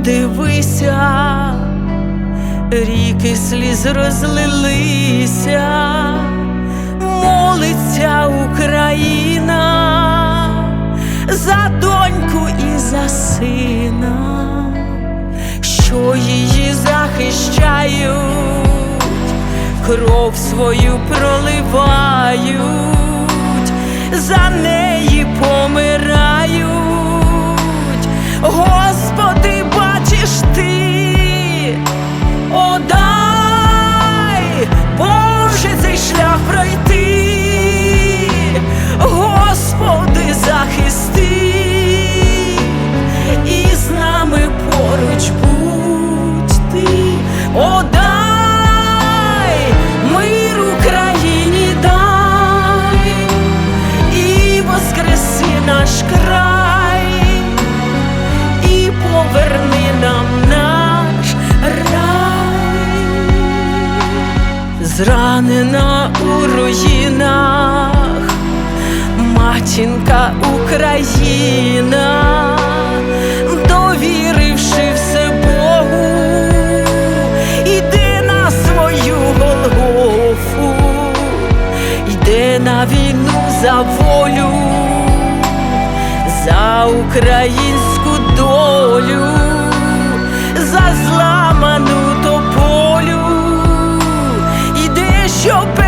подивися, ріки сліз розлилися, молиться Україна за доньку і за сина, що її захищають, кров свою проливають, за неї помирають. Зранена у руїнах, матінка Україна, довіривши все Богу, йде на свою Голгофу, йде на війну за волю за українську долю, за зламану your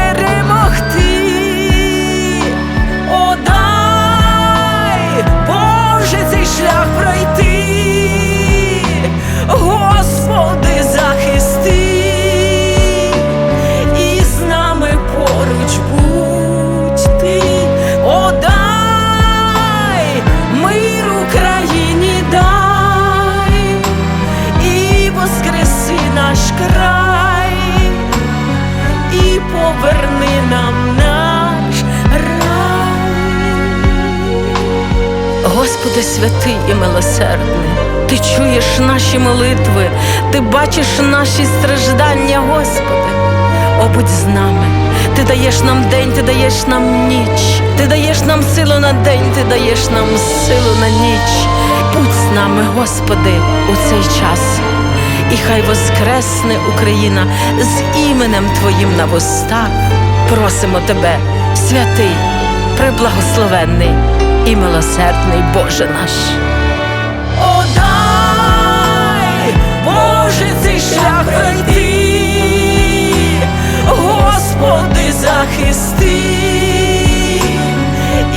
нам наш рай. Господи, святий і милосердний, Ти чуєш наші молитви, Ти бачиш наші страждання, Господи. О, будь з нами, ти даєш нам день, ти даєш нам ніч, ти даєш нам силу на день, ти даєш нам силу на ніч. Будь з нами, Господи, у цей час. І хай воскресне Україна з іменем Твоїм на вустах. Просимо Тебе, святий, преблагословенний і милосердний Боже наш. О, Боже, цей шлях Господи, захисти,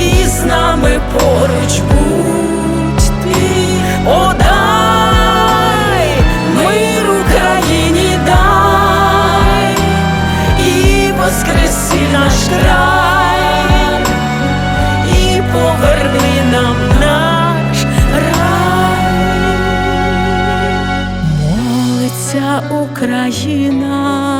і з нами поруч будь Україна.